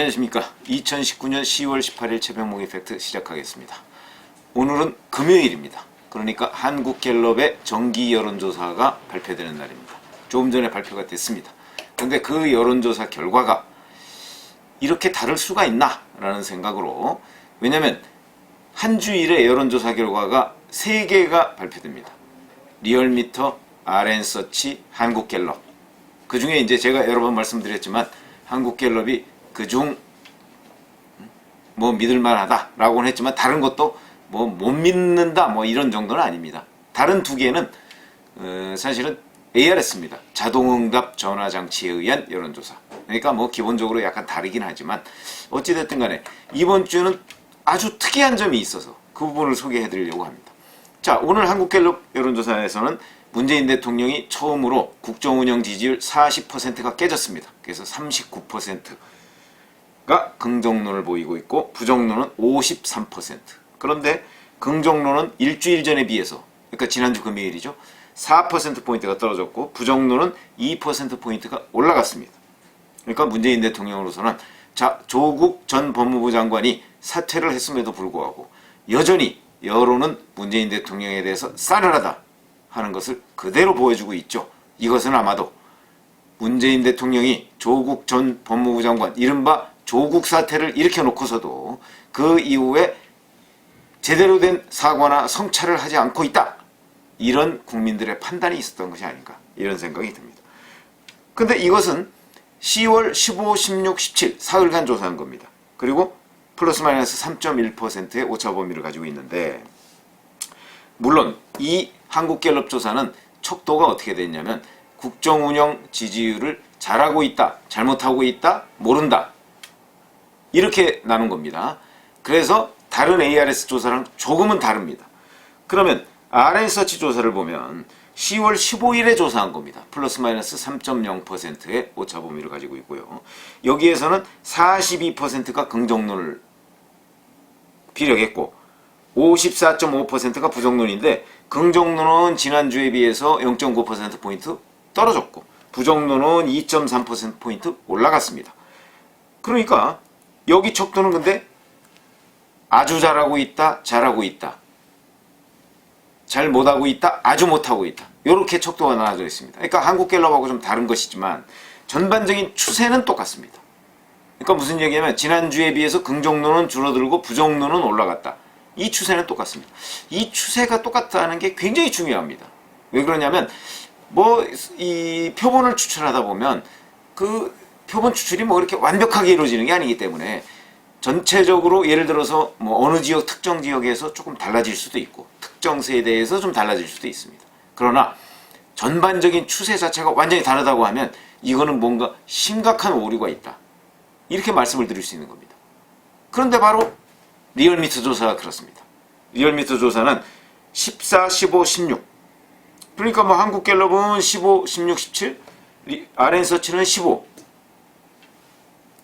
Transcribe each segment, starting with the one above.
안녕하십니까. 2019년 10월 18일 최병목 이펙트 시작하겠습니다. 오늘은 금요일입니다. 그러니까 한국갤럽의 정기 여론조사가 발표되는 날입니다. 조금 전에 발표가 됐습니다. 그런데 그 여론조사 결과가 이렇게 다를 수가 있나? 라는 생각으로 왜냐면 한 주일의 여론조사 결과가 3개가 발표됩니다. 리얼미터, RN서치, 한국갤럽. 그 중에 이제 제가 여러 번 말씀드렸지만 한국갤럽이 그중 뭐 믿을만하다라고는 했지만 다른 것도 뭐 못 믿는다 뭐 이런 정도는 아닙니다. 다른 두 개는 어, 사실은 ARS입니다. 자동응답 전화 장치에 의한 여론조사. 그러니까 뭐 기본적으로 약간 다르긴 하지만 어찌 됐든 간에 이번 주는 아주 특이한 점이 있어서 그 부분을 소개해 드리려고 합니다. 자, 오늘 한국갤럽 여론조사에서는 문재인 대통령이 처음으로 국정 운영 지지율 40%가 깨졌습니다. 그래서 39% 가 긍정론을 보이고 있고 부정론은 53%. 그런데 긍정론은 일주일 전에 비해서 그러니까 지난주 금요일이죠. 4%포인트가 떨어졌고 부정론은 2%포인트가 올라갔습니다. 그러니까 문재인 대통령으로서는 자, 조국 전 법무부 장관이 사퇴를 했음에도 불구하고 여전히 여론은 문재인 대통령에 대해서 싸늘하다 하는 것을 그대로 보여주고 있죠. 이것은 아마도 문재인 대통령이 조국 전 법무부 장관 이른바 조국 사태를 일으켜 놓고서도 그 이후에 제대로 된 사과나 성찰을 하지 않고 있다. 이런 국민들의 판단이 있었던 것이 아닌가 이런 생각이 듭니다. 근데 이것은 10월 15, 16, 17 사흘간 조사한 겁니다. 그리고 플러스 마이너스 3.1%의 오차 범위를 가지고 있는데 물론 이 한국갤럽 조사는 척도가 어떻게 됐냐면 국정운영 지지율을 잘하고 있다, 잘못하고 있다, 모른다 이렇게 나눈 겁니다. 그래서 다른 ARS 조사랑 조금은 다릅니다. 그러면 RN서치 조사를 보면 10월 15일에 조사한 겁니다. 플러스 마이너스 3.0%의 오차 범위를 가지고 있고요. 여기에서는 42%가 긍정론을 비력했고 54.5%가 부정론인데 긍정론은 지난주에 비해서 0.9%포인트 떨어졌고 부정론은 2.3%포인트 올라갔습니다. 그러니까 여기 척도는 근데 아주 잘하고 있다, 잘하고 있다. 잘 못하고 있다, 아주 못하고 있다. 이렇게 척도가 나눠져 있습니다. 그러니까 한국 갤럽하고 좀 다른 것이지만 전반적인 추세는 똑같습니다. 그러니까 무슨 얘기냐면 지난주에 비해서 긍정론은 줄어들고 부정론은 올라갔다. 이 추세는 똑같습니다. 이 추세가 똑같다는 게 굉장히 중요합니다. 왜 그러냐면 뭐 이 표본을 추출하다 보면 그 표본 추출이 뭐 이렇게 완벽하게 이루어지는 게 아니기 때문에 전체적으로 예를 들어서 뭐 어느 지역 특정 지역에서 조금 달라질 수도 있고 특정 세대에서 좀 달라질 수도 있습니다. 그러나 전반적인 추세 자체가 완전히 다르다고 하면 이거는 뭔가 심각한 오류가 있다. 이렇게 말씀을 드릴 수 있는 겁니다. 그런데 바로 리얼미터 조사가 그렇습니다. 리얼미터 조사는 14, 15, 16. 그러니까 뭐 한국갤럽은 15, 16, 17, RN서치는 15,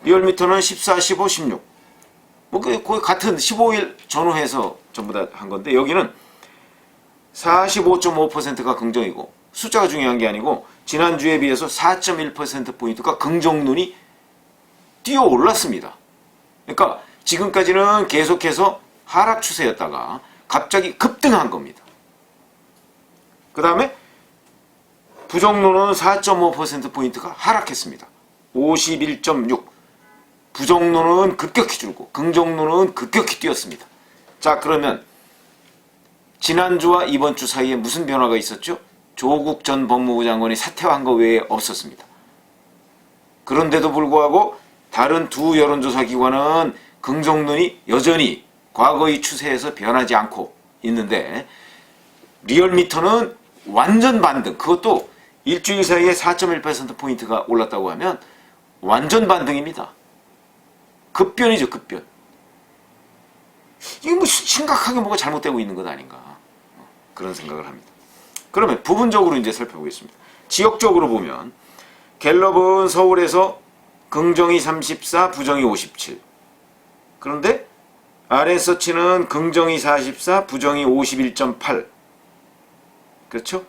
리얼미터는 14, 15, 16. 뭐 그- 거의 같은 15일 전후해서 전부 다 한 건데 여기는 45.5%가 긍정이고 숫자가 중요한 게 아니고 지난주에 비해서 4.1%포인트가 긍정눈이 뛰어 올랐습니다. 그러니까 지금까지는 계속해서 하락 추세였다가 갑자기 급등한 겁니다. 그 다음에 부정론은 4.5%포인트가 하락했습니다. 51.6. 부정론은 급격히 줄고 긍정론은 급격히 뛰었습니다. 자 그러면 지난주와 이번 주 사이에 무슨 변화가 있었죠? 조국 전 법무부 장관이 사퇴한 거 외에 없었습니다. 그런데도 불구하고 다른 두 여론조사 기관은 긍정론이 여전히 과거의 추세에서 변하지 않고 있는데 리얼미터는 완전 반등 그것도 일주일 사이에 4.1%포인트가 올랐다고 하면 완전 반등입니다. 급변이죠 급변. 이게 뭐 심각하게 뭐가 잘못되고 있는 것 아닌가 그런 생각을 합니다. 그러면 부분적으로 이제 살펴보겠습니다. 지역적으로 보면 갤럽은 서울에서 긍정이 34, 부정이 57. 그런데 RN서치는 긍정이 44, 부정이 51.8. 그렇죠?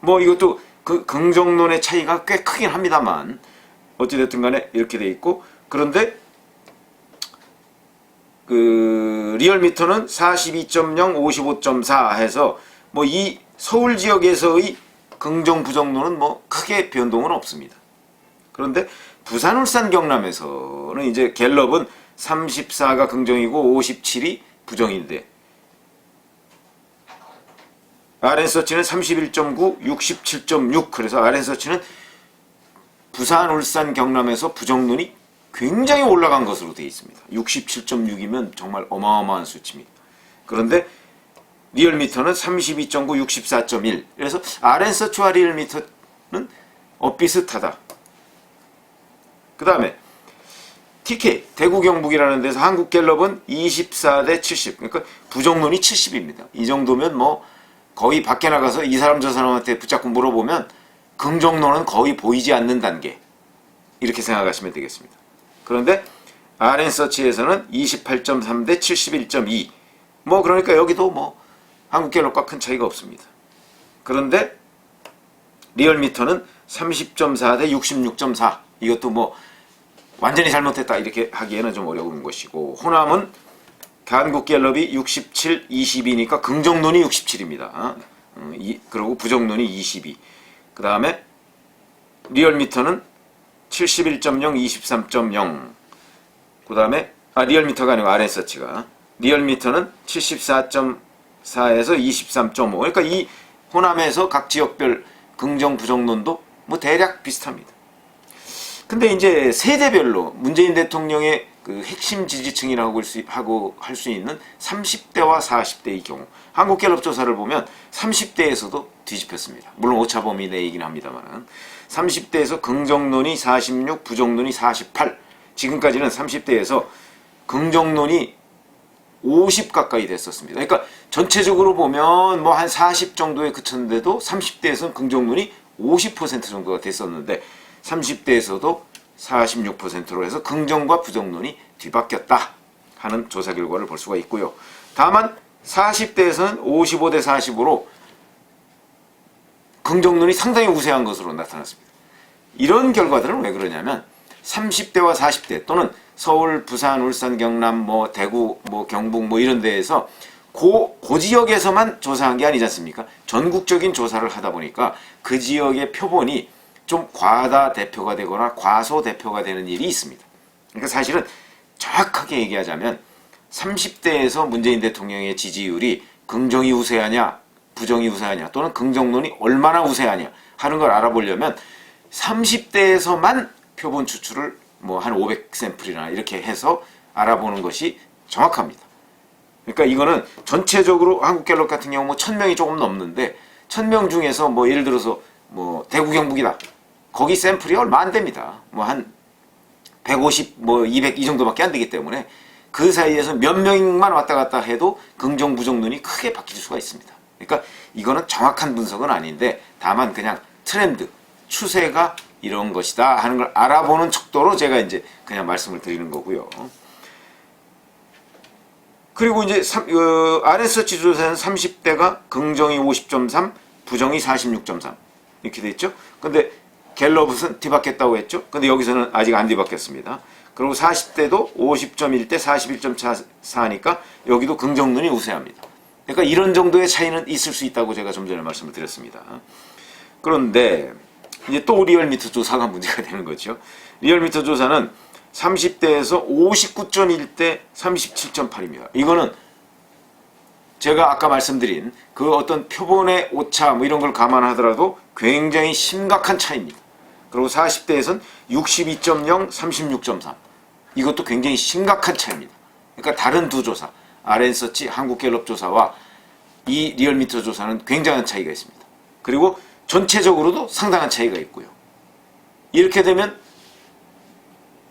뭐 이것도 그 긍정론의 차이가 꽤 크긴 합니다만 어찌됐든 간에 이렇게 돼 있고 그런데 그 리얼미터는 42.0, 55.4 해서 뭐 이 서울 지역에서의 긍정 부정론은 뭐 크게 변동은 없습니다. 그런데 부산, 울산, 경남에서는 이제 갤럽은 34가 긍정이고 57이 부정인데 RN서치는 31.9, 67.6 그래서 RN서치는 부산, 울산, 경남에서 부정론이 굉장히 올라간 것으로 되어 있습니다. 67.6이면 정말 어마어마한 수치입니다. 그런데 리얼미터는 32.9, 64.1 그래서 RN서치와 리얼미터는 어 비슷하다. 그 다음에 TK 대구 경북이라는 데서 한국 갤럽은 24대 70 그러니까 부정론이 70입니다. 이 정도면 뭐 거의 밖에 나가서 이 사람 저 사람한테 붙잡고 물어보면 긍정론은 거의 보이지 않는 단계 이렇게 생각하시면 되겠습니다. 그런데 RN서치에서는 28.3 대 71.2. 뭐 그러니까 여기도 뭐 한국 갤럽과 큰 차이가 없습니다. 그런데 리얼미터는 30.4 대 66.4. 이것도 뭐 완전히 잘못했다 이렇게 하기에는 좀 어려운 것이고 호남은 한국 갤럽이 67, 22니까 긍정론이 67입니다. 어? 이, 그리고 부정론이 22. 그 다음에 리얼미터는 71.0, 23.0. 그 다음에, 아, 리얼미터가 아니고 RS서치가. 리얼미터는 74.4에서 23.5. 그러니까 이 호남에서 각 지역별 긍정, 부정론도 뭐 대략 비슷합니다. 근데 이제 세대별로 문재인 대통령의 그 핵심 지지층이라고 할 수, 하고 할 수 있는 30대와 40대의 경우 한국갤럽 조사를 보면 30대에서도 뒤집혔습니다. 물론 오차범위 내이긴 합니다만은 30대에서 긍정론이 46, 부정론이 48. 지금까지는 30대에서 긍정론이 50 가까이 됐었습니다. 그러니까 전체적으로 보면 뭐 한 40 정도에 그쳤는데도 30대에서는 긍정론이 50% 정도가 됐었는데 30대에서도 46%로 해서 긍정과 부정론이 뒤바뀌었다 하는 조사 결과를 볼 수가 있고요. 다만 40대에서는 55대 40으로 긍정론이 상당히 우세한 것으로 나타났습니다. 이런 결과들은 왜 그러냐면 30대와 40대 또는 서울, 부산, 울산, 경남, 뭐 대구, 뭐 경북 뭐 이런 데에서 고, 고 지역에서만 조사한 게 아니지 않습니까? 전국적인 조사를 하다 보니까 그 지역의 표본이 좀 과다 대표가 되거나 과소 대표가 되는 일이 있습니다. 그러니까 사실은 정확하게 얘기하자면 30대에서 문재인 대통령의 지지율이 긍정이 우세하냐, 부정이 우세하냐, 또는 긍정론이 얼마나 우세하냐 하는 걸 알아보려면 30대에서만 표본 추출을 뭐 한 500샘플이나 이렇게 해서 알아보는 것이 정확합니다. 그러니까 이거는 전체적으로 한국 갤럽 같은 경우 뭐 1000명이 조금 넘는데 1000명 중에서 뭐 예를 들어서 뭐 대구 경북이다. 거기 샘플이 얼마 안 됩니다. 뭐 한 150, 뭐 200 이 정도밖에 안 되기 때문에 그 사이에서 몇 명만 왔다 갔다 해도 긍정 부정론이 크게 바뀔 수가 있습니다. 그러니까 이거는 정확한 분석은 아닌데 다만 그냥 트렌드, 추세가 이런 것이다 하는 걸 알아보는 척도로 제가 이제 그냥 말씀을 드리는 거고요. 그리고 이제 어, RS서치 조사는 30대가 긍정이 50.3, 부정이 46.3 이렇게 돼 있죠. 근데 갤럽은 뒤바뀌었다고 했죠. 근데 여기서는 아직 안 뒤바뀌었습니다. 그리고 40대도 50.1 대 41.4니까 여기도 긍정론이 우세합니다. 그러니까 이런 정도의 차이는 있을 수 있다고 제가 좀 전에 말씀을 드렸습니다. 그런데 이제 또 리얼미터 조사가 문제가 되는 거죠. 리얼미터 조사는 30대에서 59.1 대 37.8입니다. 이거는 제가 아까 말씀드린 그 어떤 표본의 오차 뭐 이런 걸 감안하더라도 굉장히 심각한 차이입니다. 그리고 40대에서는 62.0, 36.3 이것도 굉장히 심각한 차이입니다. 그러니까 다른 두 조사 RN서치 한국갤럽 조사와 이 리얼미터 조사는 굉장한 차이가 있습니다. 그리고 전체적으로도 상당한 차이가 있고요. 이렇게 되면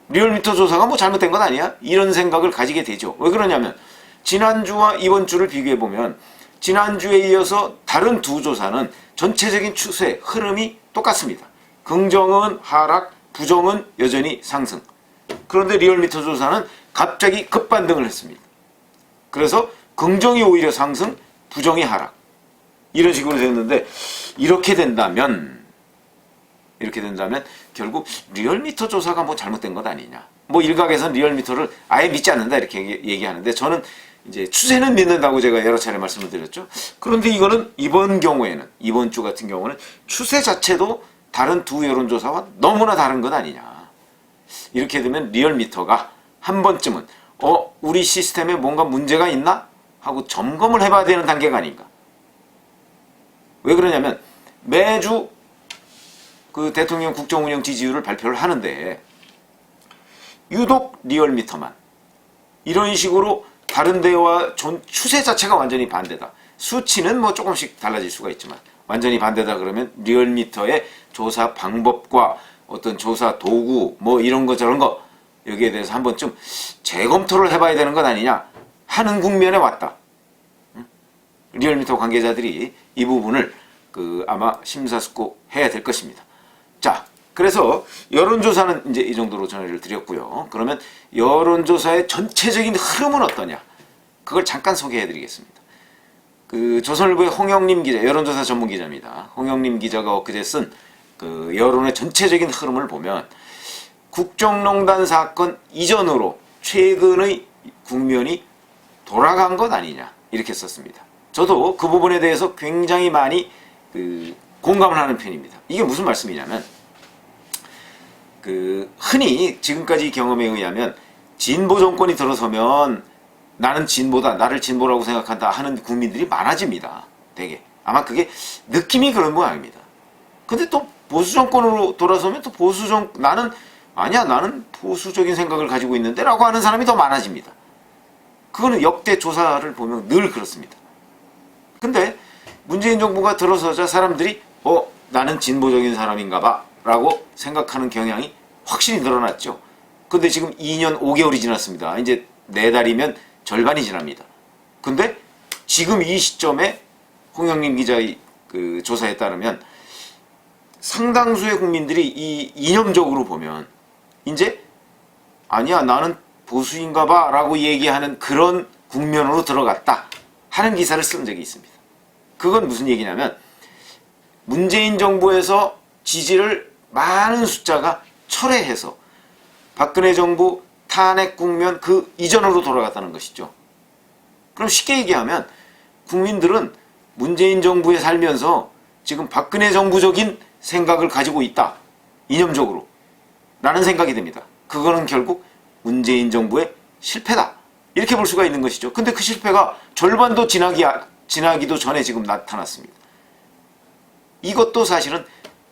리얼미터 조사가 뭐 잘못된 건 아니야? 이런 생각을 가지게 되죠. 왜 그러냐면 지난주와 이번 주를 비교해 보면 지난주에 이어서 다른 두 조사는 전체적인 추세, 흐름이 똑같습니다. 긍정은 하락, 부정은 여전히 상승. 그런데 리얼미터 조사는 갑자기 급반등을 했습니다. 그래서 긍정이 오히려 상승, 부정이 하락. 이런 식으로 됐는데 이렇게 된다면 이렇게 된다면 결국 리얼미터 조사가 뭐 잘못된 것 아니냐. 뭐 일각에서는 리얼미터를 아예 믿지 않는다 이렇게 얘기- 얘기하는데 저는 이제 추세는 믿는다고 제가 여러 차례 말씀을 드렸죠. 그런데 이거는 이번 경우에는 이번 주 같은 경우는 추세 자체도 다른 두 여론조사와 너무나 다른 것 아니냐. 이렇게 되면 리얼미터가 한 번쯤은 어 우리 시스템에 뭔가 문제가 있나 하고 점검을 해봐야 되는 단계가 아닌가. 왜 그러냐면 매주 그 대통령 국정 운영 지지율을 발표를 하는데 유독 리얼미터만 이런 식으로 다른 데와 전- 추세 자체가 완전히 반대다. 수치는 뭐 조금씩 달라질 수가 있지만 완전히 반대다 그러면 리얼미터의 조사 방법과 어떤 조사 도구 뭐 이런 거 저런 거 여기에 대해서 한 번쯤 재검토를 해봐야 되는 것 아니냐 하는 국면에 왔다. 응? 리얼미터 관계자들이 이 부분을 그 아마 심사숙고해야 될 것입니다. 자, 그래서 여론조사는 이제 이 정도로 전해를 드렸고요. 그러면 여론조사의 전체적인 흐름은 어떠냐? 그걸 잠깐 소개해드리겠습니다. 그 조선일보의 홍영림 기자, 여론조사 전문 기자입니다. 홍영림 기자가 엊그제 쓴 그 여론의 전체적인 흐름을 보면 국정농단 사건 이전으로 최근의 국면이 돌아간 것 아니냐 이렇게 썼습니다. 저도 그 부분에 대해서 굉장히 많이 그 공감을 하는 편입니다. 이게 무슨 말씀이냐면 그 흔히 지금까지 경험에 의하면 진보 정권이 들어서면 나는 진보다 나를 진보라고 생각한다 하는 국민들이 많아집니다. 되게 아마 그게 느낌이 그런 모양입니다. 근데 또 보수 정권으로 돌아서면 또 보수 정 나는 아니야 나는 보수적인 생각을 가지고 있는데 라고 하는 사람이 더 많아집니다. 그거는 역대 조사를 보면 늘 그렇습니다. 근데 문재인 정부가 들어서자 사람들이 어 나는 진보적인 사람인가 봐 라고 생각하는 경향이 확실히 늘어났죠. 근데 지금 2년 5개월이 지났습니다. 이제 네 달이면 절반이 지납니다. 근데 지금 이 시점에 홍영민 기자의 그 조사에 따르면 상당수의 국민들이 이 이념적으로 보면 이제 아니야 나는 보수인가 봐 라고 얘기하는 그런 국면으로 들어갔다 하는 기사를 쓴 적이 있습니다. 그건 무슨 얘기냐면 문재인 정부에서 지지를 많은 숫자가 철회해서 박근혜 정부 탄핵 국면 그 이전으로 돌아갔다는 것이죠. 그럼 쉽게 얘기하면 국민들은 문재인 정부에 살면서 지금 박근혜 정부적인 생각을 가지고 있다. 이념적으로. 라는 생각이 듭니다. 그거는 결국 문재인 정부의 실패다. 이렇게 볼 수가 있는 것이죠. 근데 그 실패가 절반도 지나기, 지나기도 전에 지금 나타났습니다. 이것도 사실은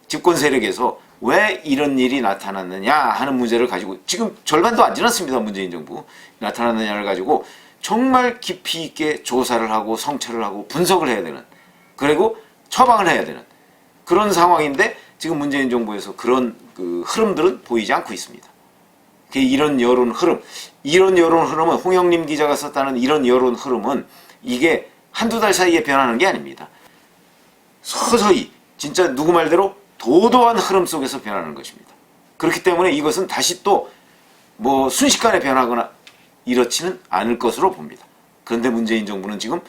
집권 세력에서 왜 이런 일이 나타났느냐 하는 문제를 가지고 지금 절반도 안 지났습니다. 문재인 정부. 나타났느냐를 가지고 정말 깊이 있게 조사를 하고 성찰을 하고 분석을 해야 되는 그리고 처방을 해야 되는 그런 상황인데 지금 문재인 정부에서 그런 그 흐름들은 보이지 않고 있습니다. 그 이런 여론 흐름, 이런 여론 흐름은 홍영림 기자가 썼다는 이런 여론 흐름은 이게 한두 달 사이에 변하는 게 아닙니다. 서서히 진짜 누구 말대로 도도한 흐름 속에서 변하는 것입니다. 그렇기 때문에 이것은 다시 또 뭐 순식간에 변하거나 이렇지는 않을 것으로 봅니다. 그런데 문재인 정부는 지금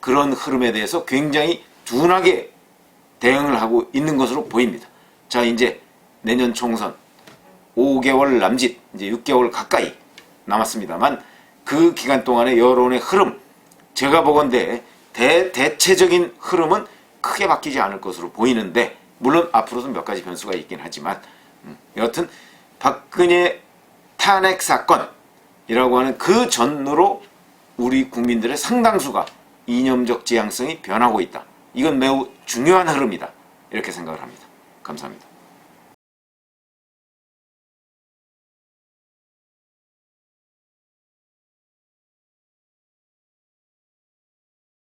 그런 흐름에 대해서 굉장히 둔하게 대응을 하고 있는 것으로 보입니다. 자, 이제 내년 총선 5개월 남짓, 이제 6개월 가까이 남았습니다만 그 기간 동안의 여론의 흐름, 제가 보건대 대, 대체적인 흐름은 크게 바뀌지 않을 것으로 보이는데 물론 앞으로도 몇 가지 변수가 있긴 하지만 음, 여하튼 박근혜 탄핵 사건이라고 하는 그 전으로 우리 국민들의 상당수가 이념적 지향성이 변하고 있다. 이건 매우 중요한 흐름이다. 이렇게 생각을 합니다. 감사합니다.